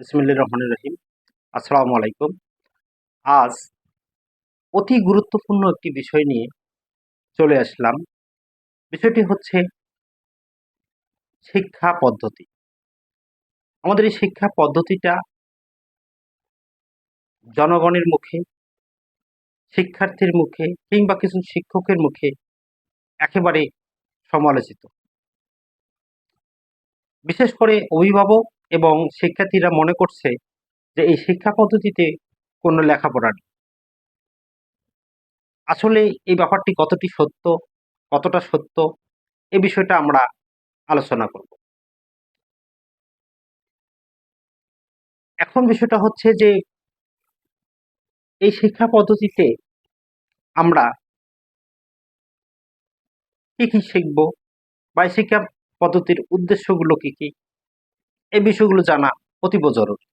বিসমিল্লা রহমান রহিম আসসালামু আলাইকুম আজ অতি গুরুত্বপূর্ণ একটি বিষয় নিয়ে চলে আসলাম। বিষয়টি হচ্ছে শিক্ষা পদ্ধতি। আমাদের এই শিক্ষা পদ্ধতিটা জনগণের মুখে, শিক্ষার্থীর মুখে কিংবা কিছু শিক্ষকের মুখে একেবারে সমালোচিত। বিশেষ করে অভিভাবক এবং শিক্ষার্থীরা মনে করছে যে এই শিক্ষা পদ্ধতিতে কোনো লেখাপড়া নেই। আসলে এই ব্যাপারটি কতটি সত্য, কতটা সত্য, এ বিষয়টা আমরা আলোচনা করব। এখন বিষয়টা হচ্ছে যে এই শিক্ষা পদ্ধতিতে আমরা কি কি শিখব বা শিক্ষা পদ্ধতির উদ্দেশ্যগুলো কি কি? এই বিষয়গুলো জানা অতীব জরুরি।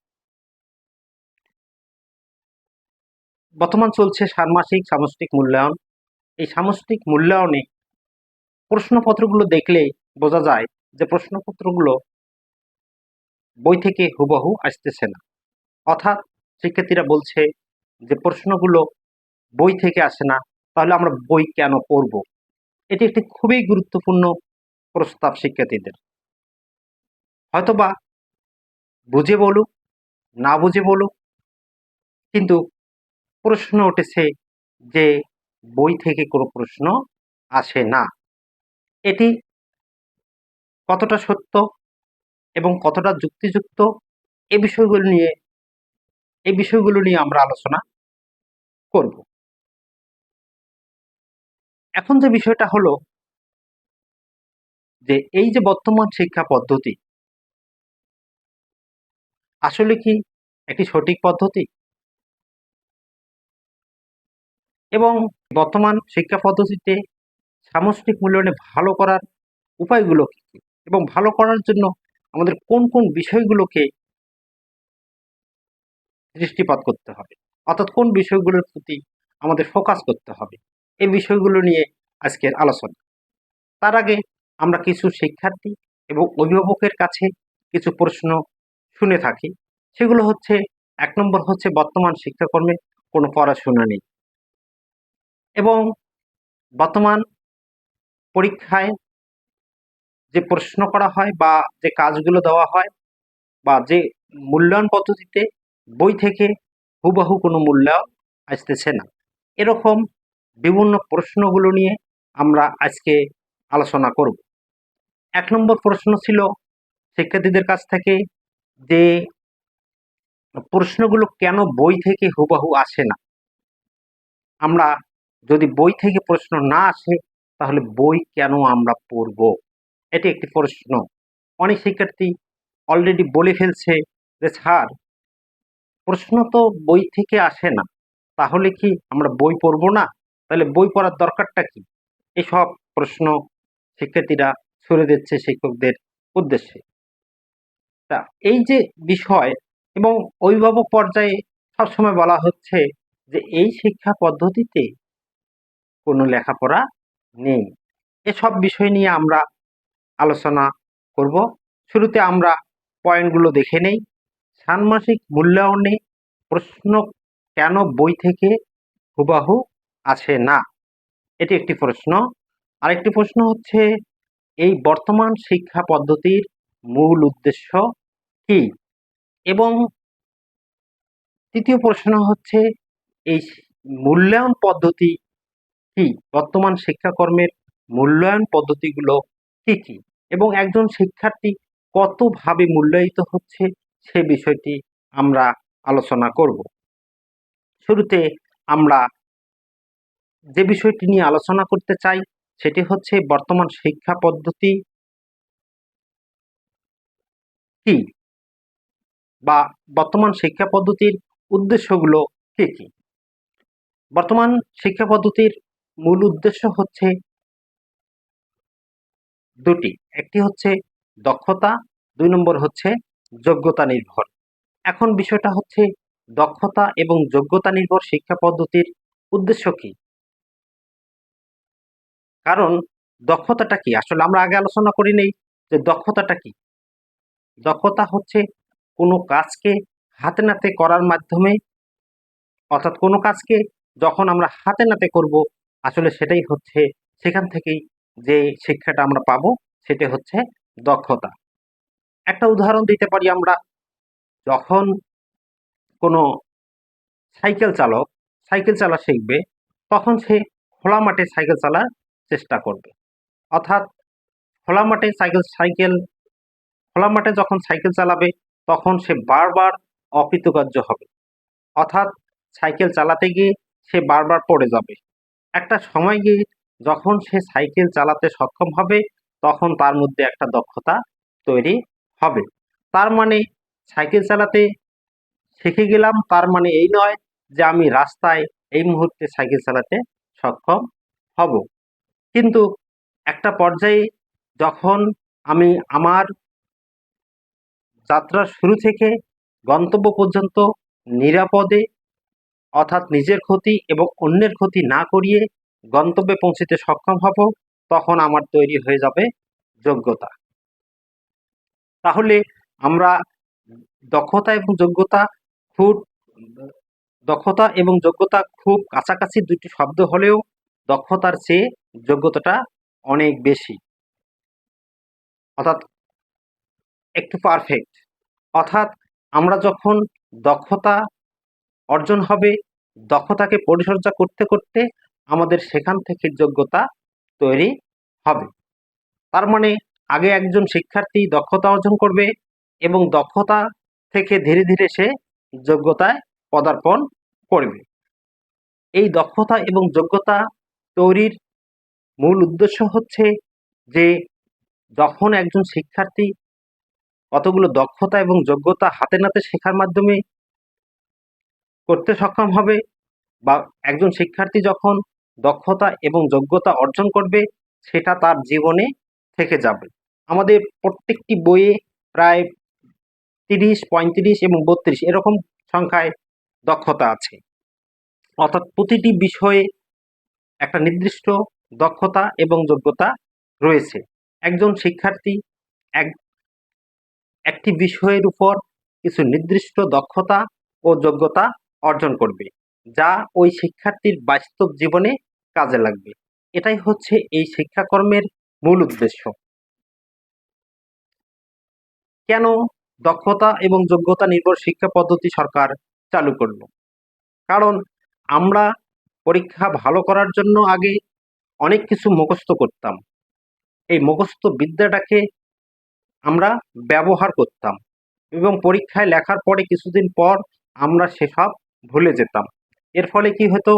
বর্তমান চলছে ষান্মাসিক সামষ্টিক মূল্যায়ন। এই সামষ্টিক মূল্যায়নে প্রশ্নপত্রগুলো দেখলে বোঝা যায় যে প্রশ্নপত্রগুলো বই থেকে হুবহু আসতেছে না। অর্থাৎ শিক্ষার্থীরা বলছে যে প্রশ্নগুলো বই থেকে আসে না, তাহলে আমরা বই কেন পড়ব? এটি একটি খুবই গুরুত্বপূর্ণ প্রস্তাব শিক্ষার্থীদের। হয়তোবা বুঝে বলুক, না বুঝে বলুক, কিন্তু প্রশ্ন উঠেছে যে বই থেকে কোনো প্রশ্ন আসে না। এটি কতটা সত্য এবং কতটা যুক্তিযুক্ত এ বিষয়গুলো নিয়ে এই বিষয়গুলো নিয়ে আমরা আলোচনা করব। এখন যে বিষয়টা হলো যে এই যে বর্তমান শিক্ষা পদ্ধতি আসলে কি একটি সঠিক পদ্ধতি? এবং বর্তমান শিক্ষা পদ্ধতিতে সামষ্টিক মূল্যায়নে ভালো করার উপায়গুলো কী কী? এবং ভালো করার জন্য আমাদের কোন কোন বিষয়গুলোকে দৃষ্টিপাত করতে হবে? অর্থাৎ কোন বিষয়গুলোর প্রতি আমাদের ফোকাস করতে হবে? এই বিষয়গুলো নিয়ে আজকের আলোচনা। তার আগে আমরা কিছু শিক্ষার্থী এবং অভিভাবকের কাছে কিছু প্রশ্ন শুনে থাকি। সেগুলো হচ্ছে, এক নম্বর হচ্ছে বর্তমান শিক্ষাকর্মে কোনো পড়াশোনা নেই। এবং বর্তমান পরীক্ষায় যে প্রশ্ন করা হয় বা যে কাজগুলো দেওয়া হয় বা যে মূল্যায়ন পদ্ধতিতে বই থেকে হুবহু কোনো মূল্যায়ন আসতেছে না। এরকম বিভিন্ন প্রশ্নগুলো নিয়ে আমরা আজকে আলোচনা করব। এক নম্বর প্রশ্ন ছিল, শিক্ষার্থীদের কাছ থেকে যে প্রশ্নগুলো কেন বই থেকে হুবাহু আসে না? আমরা যদি বই থেকে প্রশ্ন না আসে, তাহলে বই কেন আমরা পড়ব? এটি একটি প্রশ্ন। অনেক শিক্ষার্থী অলরেডি বলে ফেলছে যে, স্যার, প্রশ্ন তো বই থেকে আসে না। তাহলে কি আমরা বই পড়ব না? তাহলে বই পড়ার দরকারটা কি? এসব প্রশ্ন শিক্ষার্থীরা ছুড়ে দিচ্ছে শিক্ষকদের উদ্দেশ্যে। তা এই যে বিষয় এবং অভিভাবক পর্যায়ে সবসময় বলা হচ্ছে যে এই শিক্ষা পদ্ধতিতে কোনো লেখাপড়া নেই। এসব বিষয় নিয়ে আমরা আলোচনা করব। শুরুতে আমরা পয়েন্টগুলো দেখে নেই। ষান্মাসিক মূল্যায়নে প্রশ্ন কেন বই থেকে হুবাহু আসে না? এটি একটি প্রশ্ন। আরেকটি প্রশ্ন হচ্ছে, এই বর্তমান শিক্ষা পদ্ধতির মূল উদ্দেশ্য কি? এবং তৃতীয় প্রশ্ন হচ্ছে, এই মূল্যায়ন পদ্ধতি কি? বর্তমান শিক্ষাকর্মের মূল্যায়ন পদ্ধতিগুলো কি কি? এবং একজন শিক্ষার্থী কতভাবে মূল্যায়িত হচ্ছে, সে বিষয়টি আমরা আলোচনা করব। শুরুতে আমরা যে বিষয়টি নিয়ে আলোচনা করতে চাই, সেটি হচ্ছে বর্তমান শিক্ষা পদ্ধতি কি? বা বর্তমান শিক্ষা পদ্ধতির উদ্দেশ্যগুলো কি কি? বর্তমান শিক্ষা পদ্ধতির মূল উদ্দেশ্য হচ্ছে দুটি। একটি হচ্ছে দক্ষতা, দুই নম্বর হচ্ছে যোগ্যতা নির্ভর। এখন বিষয়টা হচ্ছে দক্ষতা এবং যোগ্যতা নির্ভর শিক্ষা পদ্ধতির উদ্দেশ্য কি? কারণ দক্ষতাটা কি? আসলে আমরা আগে আলোচনা করি নেই যে দক্ষতাটা কি। দক্ষতা হচ্ছে কোনো কাজকে হাতে নাতে করার মাধ্যমে, অর্থাৎ কোনো কাজকে যখন আমরা হাতে নাতে করব, আসলে সেটাই হচ্ছে সেখান থেকেই যে শিক্ষাটা আমরা পাবো, সেটা হচ্ছে দক্ষতা। একটা উদাহরণ দিতে পারি আমরা, যখন কোনো সাইকেল চালক সাইকেল চালা শিখবে, তখন সে খোলা মাঠে সাইকেল চালার চেষ্টা করবে। অর্থাৎ খোলা মাঠে সাইকেল সাইকেল খোলা মাঠে যখন সাইকেল চালাবে, তখন সে বারবার অকৃতকার্য হবে। অর্থাৎ সাইকেল চালাতে গিয়ে সে বারবার পড়ে যাবে। একটা সময় গিয়ে যখন সে সাইকেল চালাতে সক্ষম হবে, তখন তার মধ্যে একটা দক্ষতা তৈরি হবে। তার মানে সাইকেল চালাতে শিখে গেলাম, তার মানে এই নয় যে আমি রাস্তায় এই মুহূর্তে সাইকেল চালাতে সক্ষম হব। কিন্তু একটা পর্যায়ে যখন আমি আমার যাত্রার শুরু থেকে গন্তব্য পর্যন্ত নিরাপদে, অর্থাৎ নিজের ক্ষতি এবং অন্যের ক্ষতি না করিয়ে গন্তব্যে পৌঁছতে সক্ষম হব, তখন আমার তৈরি হয়ে যাবে যোগ্যতা। তাহলে আমরা দক্ষতা এবং যোগ্যতা খুব, দক্ষতা এবং যোগ্যতা খুব কাছাকাছি দুটি শব্দ হলেও দক্ষতার চেয়ে যোগ্যতাটা অনেক বেশি। অর্থাৎ একটু পারফেক্ট অর্থাৎ আমরা যখন দক্ষতা অর্জন হবে, দক্ষতাকে পরিচর্যা করতে করতে আমাদের সেখান থেকে যোগ্যতা তৈরি হবে। তার মানে আগে একজন শিক্ষার্থী দক্ষতা অর্জন করবে এবং দক্ষতা থেকে ধীরে ধীরে সে যোগ্যতায় পদার্পণ করবে। এই দক্ষতা এবং যোগ্যতা তৈরির মূল উদ্দেশ্য হচ্ছে যে যখন একজন শিক্ষার্থী কতগুলো দক্ষতা এবং যোগ্যতা হাতে নাতে শেখার মাধ্যমে করতে সক্ষম হবে? বা একজন শিক্ষার্থী যখন দক্ষতা এবং যোগ্যতা অর্জন করবে, সেটা তার জীবনে থেকে যাবে। আমাদের প্রত্যেকটি বইয়ে প্রায় তিরিশ, পঁয়ত্রিশ এবং বত্রিশ এরকম সংখ্যায় দক্ষতা আছে। অর্থাৎ প্রতিটি বিষয়ে একটা নির্দিষ্ট দক্ষতা এবং যোগ্যতা রয়েছে। একজন শিক্ষার্থী এক একটি বিষয়ের উপর কিছু নির্দিষ্ট দক্ষতা ও যোগ্যতা অর্জন করবে, যা ওই শিক্ষার্থীর বাস্তব জীবনে কাজে লাগবে। এটাই হচ্ছে এই শিক্ষাকর্মের মূল উদ্দেশ্য। কেন দক্ষতা এবং যোগ্যতা নির্ভর শিক্ষা পদ্ধতি সরকার চালু করল? কারণ আমরা পরীক্ষা ভালো করার জন্য আগে অনেক কিছু মুখস্থ করতাম। এই মুখস্থ বিদ্যাটাকে আমরা ব্যবহার করতাম এবং পরীক্ষায় লেখার পরে কিছুদিন পর আমরা সেসব ভুলে যেতাম। এর ফলে কি হতো?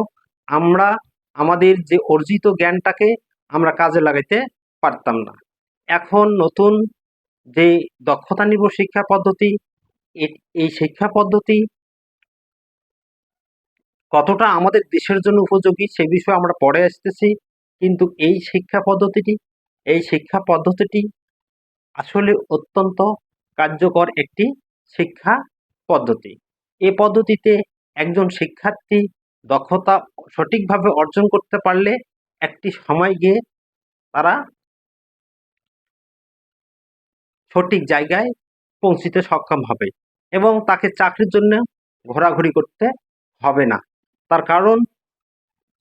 আমরা, আমাদের যে অর্জিত জ্ঞানটাকে আমরা কাজে লাগাইতে পারতাম না। এখন নতুন যে দক্ষতা নির্ভর শিক্ষা পদ্ধতি এই শিক্ষা পদ্ধতি কতটা আমাদের দেশের জন্য উপযোগী সে বিষয়ে আমরা পরে আসতেছি, কিন্তু এই শিক্ষা পদ্ধতিটি, এই শিক্ষা পদ্ধতিটি আসলে অত্যন্ত কার্যকর একটি শিক্ষা পদ্ধতি। এ পদ্ধতিতে একজন শিক্ষার্থী দক্ষতা সঠিকভাবে অর্জন করতে পারলে একটি সময় গিয়ে তারা সঠিক জায়গায় পৌঁছিতে সক্ষম হবে এবং তাকে চাকরির জন্য ঘোরাঘুরি করতে হবে না। তার কারণ,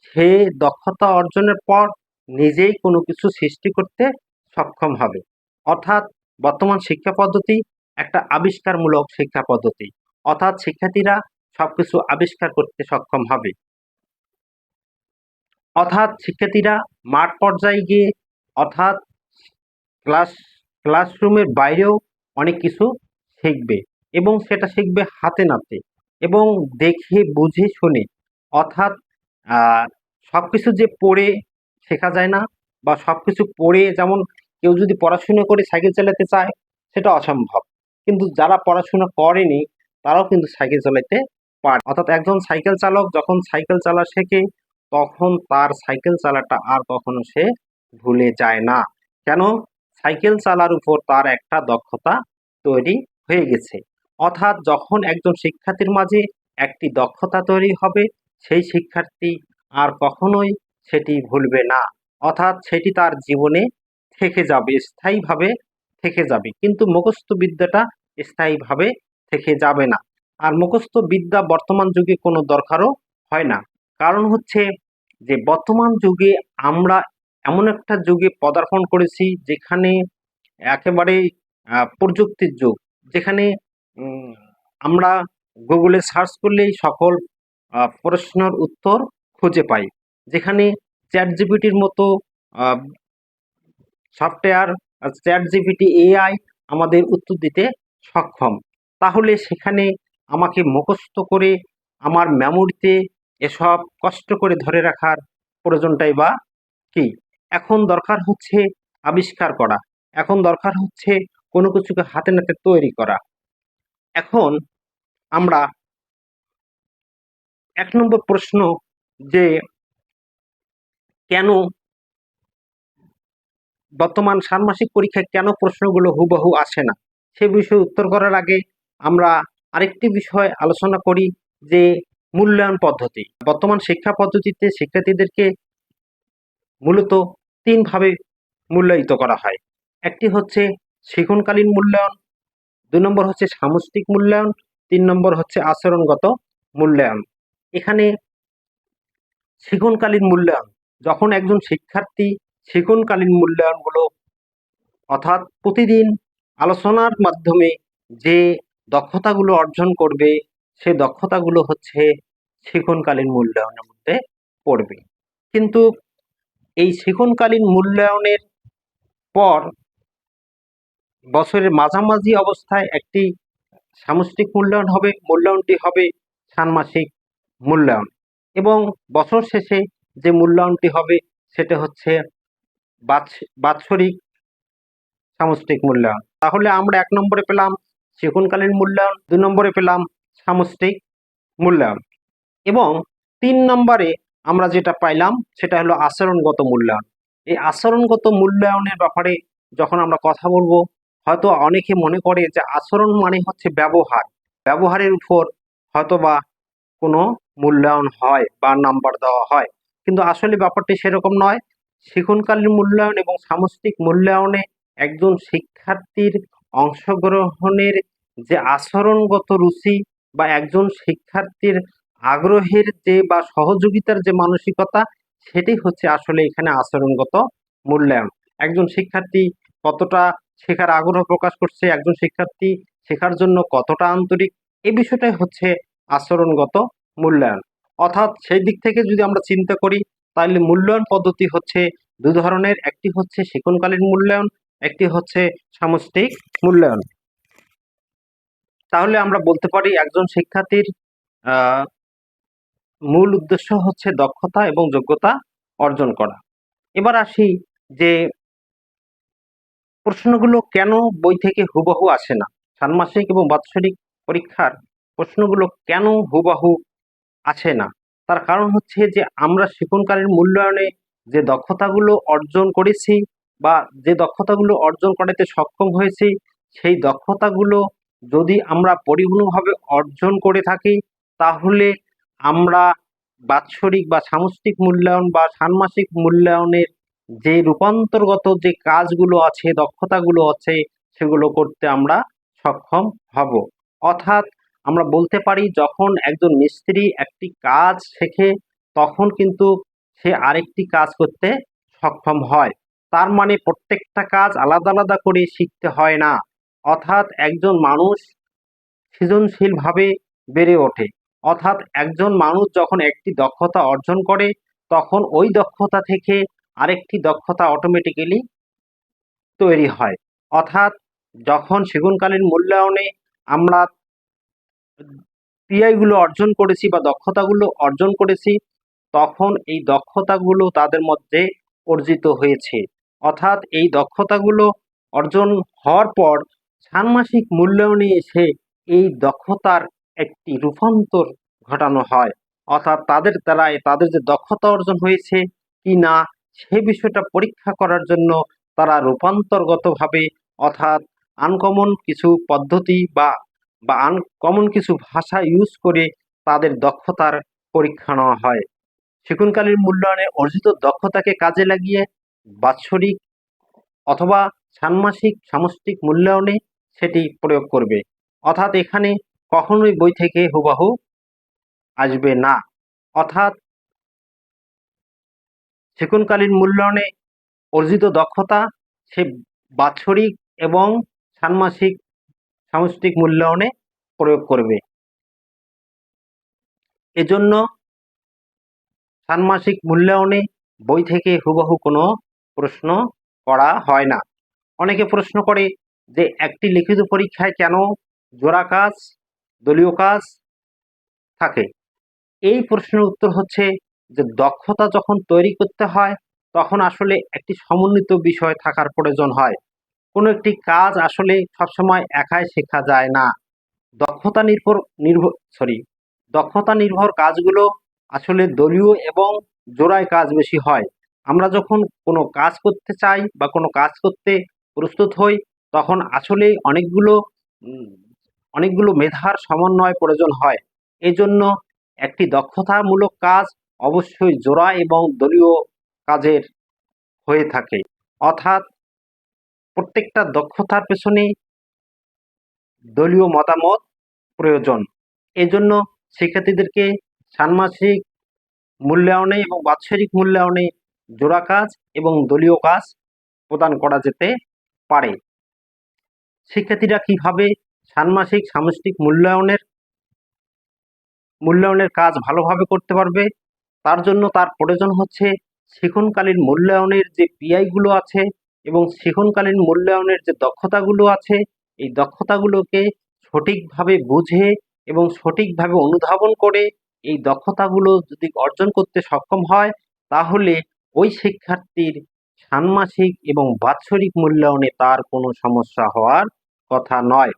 সে দক্ষতা অর্জনের পর নিজেই কোনো কিছু সৃষ্টি করতে সক্ষম হবে। অর্থাৎ বর্তমান শিক্ষা পদ্ধতি একটা আবিষ্কারমূলক শিক্ষা পদ্ধতি। অর্থাৎ শিক্ষার্থীরা সবকিছু আবিষ্কার করতে সক্ষম হবে। অর্থাৎ শিক্ষার্থীরা মাঠ পর্যায়ে গিয়ে অর্থাৎ ক্লাস, ক্লাসরুমের বাইরেও অনেক কিছু শিখবে এবং সেটা শিখবে হাতে নাতে এবং দেখে, বুঝে, শুনে। অর্থাৎ সব কিছু যে পড়ে শেখা যায় না বা সব কিছু পড়ে যেমন কেউ যদি পড়াশুনো করে সাইকেল চালাতে চায়, সেটা অসম্ভব। কিন্তু যারা পড়াশোনা করেনি, তারাও কিন্তু সাইকেল চালাতে পারে। অর্থাৎ একজন সাইকেল চালক যখন সাইকেল চালা শেখে, তখন তার সাইকেল চালাটা আর কখনো সে ভুলে যায় না। কেন? সাইকেল চালার উপর তার একটা দক্ষতা তৈরি হয়ে গেছে। অর্থাৎ যখন একজন শিক্ষার্থীর মাঝে একটি দক্ষতা তৈরি হবে, সেই শিক্ষার্থী আর কখনোই সেটি ভুলবে না। অর্থাৎ সেটি তার জীবনে থেকে যাবে, স্থায়ীভাবে থেকে যাবে। কিন্তু মুখস্থ বিদ্যাটা স্থায়ীভাবে থেকে যাবে না। আর মুখস্থ বিদ্যা বর্তমান যুগে কোনো দরকারও হয় না। কারণ হচ্ছে যে, বর্তমান যুগে আমরা এমন একটা যুগে পদার্পণ করেছি যেখানে একেবারে প্রযুক্তির যুগ। যেখানে আমরা গুগলে সার্চ করলেই সকল প্রশ্নের উত্তর খুঁজে পাই। যেখানে চ্যাট জিপিটির মতো সফটওয়্যার চ্যাট জিপিটি এআই আমাদের উত্তর দিতে সক্ষম। তাহলে সেখানে আমাকে মুখস্থ করে আমার মেমোরিতে এসব কষ্ট করে ধরে রাখার প্রয়োজনটাই বা কি? এখন দরকার হচ্ছে আবিষ্কার করা। এখন দরকার হচ্ছে কোনো কিছুকে হাতে নাতে তৈরি করা। এখন আমরা এক নম্বর প্রশ্ন যে কেন বর্তমান ষান্মাসিক পরীক্ষায় কেন প্রশ্নগুলো হুবহু আসে না? সে বিষয়ে উত্তর করার আগে আমরা আরেকটি বিষয় আলোচনা করি, যে মূল্যায়ন পদ্ধতি। বর্তমান শিক্ষা পদ্ধতিতে শিক্ষার্থীদেরকে মূলত তিনভাবে মূল্যায়িত করা হয়। একটি হচ্ছে শিক্ষণকালীন মূল্যায়ন, দুই নম্বর হচ্ছে সামষ্টিক মূল্যায়ন, তিন নম্বর হচ্ছে আচরণগত মূল্যায়ন। এখানে শিক্ষণকালীন মূল্যায়ন, যখন একজন শিক্ষার্থী শিক্ষণকালীন মূল্যায়নগুলো, অর্থাৎ প্রতিদিন আলোচনার মাধ্যমে যে দক্ষতাগুলো অর্জন করবে, সে দক্ষতাগুলো হচ্ছে শিক্ষণকালীন মূল্যায়নের মধ্যে পড়বে। কিন্তু এই শিক্ষণকালীন মূল্যায়নের পর বছরের মাঝামাঝি অবস্থায় একটি সামষ্টিক মূল্যায়ন হবে, মূল্যায়নটি হবে ষান্মাসিক মূল্যায়ন। এবং বছর শেষে যে মূল্যায়নটি হবে, সেটা হচ্ছে বাৎসরিক সামষ্টিক মূল্যায়ন। তাহলে আমরা এক নম্বরে পেলাম শিক্ষণকালীন মূল্যায়ন দুই নম্বরে পেলাম সামষ্টিক মূল্যায়ন। এবং তিন নম্বরে আমরা যেটা পাইলাম সেটা হলো আচরণগত মূল্যায়ন। এই আচরণগত মূল্যায়নের ব্যাপারে যখন আমরা কথা বলব, হয়তো অনেকে মনে করে যে আচরণ মানে হচ্ছে ব্যবহার। ব্যবহারের উপর হয়তোবা কোনো মূল্যায়ন হয় বা নাম্বার দেওয়া হয়। কিন্তু আসলে ব্যাপারটি সেরকম নয়। শিক্ষণকালীন মূল্যায়ন এবং সামষ্টিক মূল্যায়নে একজন শিক্ষার্থীর অংশগ্রহণের যে আচরণগত রুচি বা একজন শিক্ষার্থীর আগ্রহের যে বা সহযোগিতার যে মানসিকতা, সেটি হচ্ছে আসলে এখানে আচরণগত মূল্যায়ন। একজন শিক্ষার্থী কতটা শেখার আগ্রহ প্রকাশ করছে, একজন শিক্ষার্থী শেখার জন্য কতটা আন্তরিক এই বিষয়টাই হচ্ছে আচরণগত মূল্যায়ন। অর্থাৎ সেই দিক থেকে যদি আমরা চিন্তা করি তাহলে মূল্যায়ন পদ্ধতি হচ্ছে দু ধরনের। একটি হচ্ছে শিক্ষণকালীন মূল্যায়ন, একটি হচ্ছে সামষ্টিক মূল্যায়ন। তাহলে আমরা বলতে পারি একজন শিক্ষার্থীর মূল উদ্দেশ্য হচ্ছে দক্ষতা এবং যোগ্যতা অর্জন করা। এবার আসি যে প্রশ্নগুলো কেন বই থেকে হুবাহু আসে না? ষান্মাসিক এবং বাৎসরিক পরীক্ষার প্রশ্নগুলো কেন হুবাহু আসে না? তার কারণ হচ্ছে যে আমরা শিক্ষণকালীন মূল্যায়নে যে দক্ষতাগুলো অর্জন করেছি বা যে দক্ষতাগুলো অর্জন করাতে সক্ষম হয়েছি, সেই দক্ষতাগুলো যদি আমরা পরিপূর্ণভাবে অর্জন করে থাকি, তাহলে আমরা বাৎসরিক বা সামষ্টিক মূল্যায়ন বা ষান্মাসিক মূল্যায়নের যে রূপান্তরগত যে কাজগুলো আছে, দক্ষতাগুলো আছে, সেগুলো করতে আমরা সক্ষম হব। অর্থাৎ আমরা বলতে পারি যখন একজন মিস্ত্রি একটি কাজ শেখে, তখন কিন্তু সে আরেকটি কাজ করতে সক্ষম হয়। তার মানে প্রত্যেকটা কাজ আলাদা আলাদা করে শিখতে হয় না। অর্থাৎ একজন মানুষ সৃজনশীলভাবে বেড়ে ওঠে। অর্থাৎ একজন মানুষ যখন একটি দক্ষতা অর্জন করে, তখন ওই দক্ষতা থেকে আরেকটি দক্ষতা অটোমেটিক্যালি তৈরি হয়। অর্থাৎ যখন সেগুনকালীন মূল্যায়নে আমরা পিআইগুলো অর্জন করেছি বা দক্ষতাগুলো অর্জন করেছি, তখন এই দক্ষতাগুলো তাদের মধ্যে অর্জিত হয়েছে। অর্থাৎ এই দক্ষতাগুলো অর্জন হওয়ার পর ষান্মাসিক মূল্যায়নে এসে এই দক্ষতার একটি রূপান্তর ঘটানো হয়। অর্থাৎ তাদের দ্বারাই তাদের যে দক্ষতা অর্জন হয়েছে কি না, সে বিষয়টা পরীক্ষা করার জন্য তারা রূপান্তরগতভাবে অর্থাৎ আনকমন কিছু পদ্ধতি বা বা আনকমন কিছু ভাষা ইউজ করে তাদের দক্ষতার পরীক্ষা নেওয়া হয়। শিক্ষণকালীন মূল্যায়নে অর্জিত দক্ষতাকে কাজে লাগিয়ে বাৎসরিক অথবা ষান্মাসিক সামষ্টিক মূল্যায়নে সেটি প্রয়োগ করবে। অর্থাৎ এখানে কখনোই বই থেকে হুবাহু আসবে না। অর্থাৎ সেকুনকালীন মূল্যায়নে অর্জিত দক্ষতা সে বাৎসরিক এবং ষান্মাসিক সামষ্টিক মূল্যায়নে প্রয়োগ করবে। এজন্য ষান্মাসিক মূল্যায়নে বই থেকে হুবহু কোনো প্রশ্ন করা হয় না। অনেকে প্রশ্ন করে যে, একটি লিখিত পরীক্ষায় কেন জোড়া কাজ, দলীয় কাজ থাকে? এই প্রশ্নের উত্তর হচ্ছে যে, দক্ষতা যখন তৈরি করতে হয়, তখন আসলে একটি সমন্বিত বিষয় থাকার প্রয়োজন হয়। কোনো একটি কাজ আসলে সবসময় একাই শেখা যায় না। দক্ষতা নির্ভর নির্ভর সরি দক্ষতা নির্ভর কাজগুলো আসলে দলীয় এবং জোড়ায় কাজ বেশি হয়। আমরা যখন কোনো কাজ করতে চাই বা কোনো কাজ করতে প্রস্তুত হই, তখন আসলে অনেকগুলো অনেকগুলো মেধার সমন্বয় প্রয়োজন হয়। এই জন্য একটি দক্ষতামূলক কাজ অবশ্যই জোড়া এবং দলীয় কাজের হয়ে থাকে। অর্থাৎ প্রত্যেকটা দক্ষতার পেছনে দলীয় মতামত প্রয়োজন। এজন্য শিক্ষার্থীদেরকে ষান্মাসিক মূল্যায়নে এবং বাৎসরিক মূল্যায়নে জোড়া কাজ এবং দলীয় কাজ প্রদান করা যেতে পারে। শিক্ষার্থীরা কীভাবে ষান্মাসিক সামষ্টিক মূল্যায়নের মূল্যায়নের কাজ ভালোভাবে করতে পারবে, তার জন্য তার প্রয়োজন হচ্ছে শিখনকালীন মূল্যায়নের যে পিআইগুলো আছে এবং শিখনকালীন মূল্যায়নের যে দক্ষতাগুলো আছে, এই দক্ষতাগুলোকে সঠিকভাবে বুঝে এবং সঠিকভাবে অনুধাবন করে এই দক্ষতাগুলো যদি অর্জন করতে সক্ষম হয়, তাহলে ওই শিক্ষার্থীর ষান্মাসিক এবং বাৎসরিক মূল্যায়নে তার কোনো সমস্যা হওয়ার কথা নয়।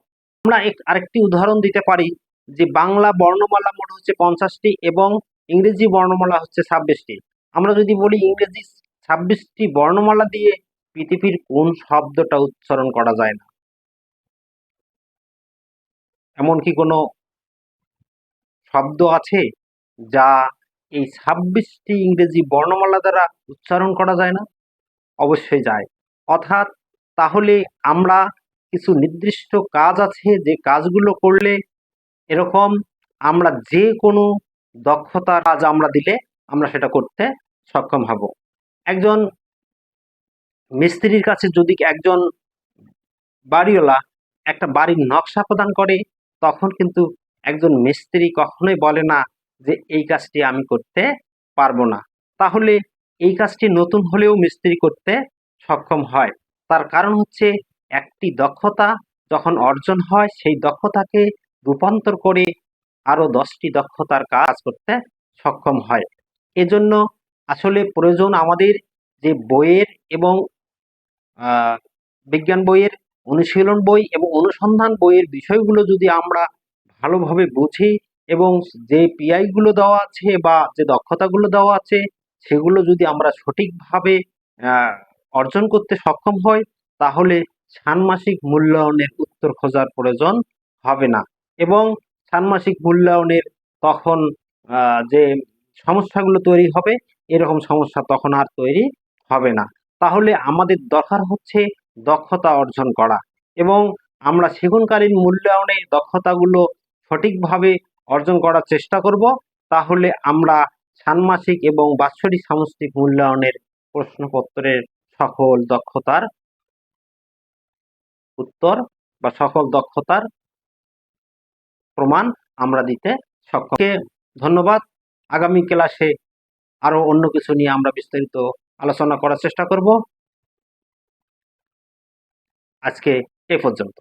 আমরা এক, আরেকটি উদাহরণ দিতে পারি যে বাংলা বর্ণমালা মোট হচ্ছে পঞ্চাশটি এবং ইংরেজি বর্ণমালা হচ্ছে ছাব্বিশটি। আমরা যদি বলি ইংরেজি ছাব্বিশটি বর্ণমালা দিয়ে পৃথিবীর কোন শব্দটা উচ্চারণ করা যায় না। এমন কি কোনো শব্দ আছে যা এই ছাব্বিশটি ইংরেজি বর্ণমালা দ্বারা উচ্চারণ করা যায় না? অবশ্যই যায়। অর্থাৎ তাহলে আমরা কিছু নির্দিষ্ট কাজ আছে যে কাজগুলো করলে এরকম আমরা যে কোনো দক্ষতার কাজ আমরা দিলে আমরা সেটা করতে সক্ষম হব। একজন মিস্ত্রির কাছে যদি একজন বাড়িওয়ালা একটা বাড়ির নকশা প্রদান করে, তখন কিন্তু একজন মিস্ত্রি কখনোই বলে না যে, এই কাজটি আমি করতে পারব না। তাহলে এই কাজটি নতুন হলেও মিস্ত্রি করতে সক্ষম হয়। তার কারণ হচ্ছে একটি দক্ষতা যখন অর্জন হয়, সেই দক্ষতাকে রূপান্তর করে আরও দশটি দক্ষতার কাজ করতে সক্ষম হয়। এজন্য আসলে প্রয়োজন আমাদের যে বইয়ের এবং বিজ্ঞান বইয়ের অনুশীলন বই এবং অনুসন্ধান বইয়ের বিষয়গুলো যদি আমরা ভালোভাবে বুঝি এবং যে পিআইগুলো দেওয়া আছে বা যে দক্ষতাগুলো দেওয়া আছে, সেগুলো যদি আমরা সঠিকভাবে অর্জন করতে সক্ষম হই, তাহলে ষান্মাসিক মূল্যায়নের উত্তর খোঁজার প্রয়োজন হবে না। এবং ষান্মাসিক মূল্যায়নের তখন যে সমস্যাগুলো তৈরি হবে, এরকম সমস্যা তখন আর তৈরি হবে না। তাহলে আমাদের দরকার হচ্ছে দক্ষতা অর্জন করা এবং আমরা সেগুনকালীন মূল্যায়নে দক্ষতাগুলো সঠিকভাবে অর্জন করার চেষ্টা করব। তাহলে আমরা ষান্মাসিক এবং বাৎসরিক সামষ্টিক মূল্যায়নের প্রশ্নপত্রের সকল দক্ষতার উত্তর বা সকল দক্ষতার প্রমাণ আমরা দিতে সক্ষম। ধন্যবাদ। আগামী ক্লাসে আরও অন্য কিছু নিয়ে আমরা বিস্তারিত আলোচনা করার চেষ্টা করব। আজকে এ পর্যন্ত।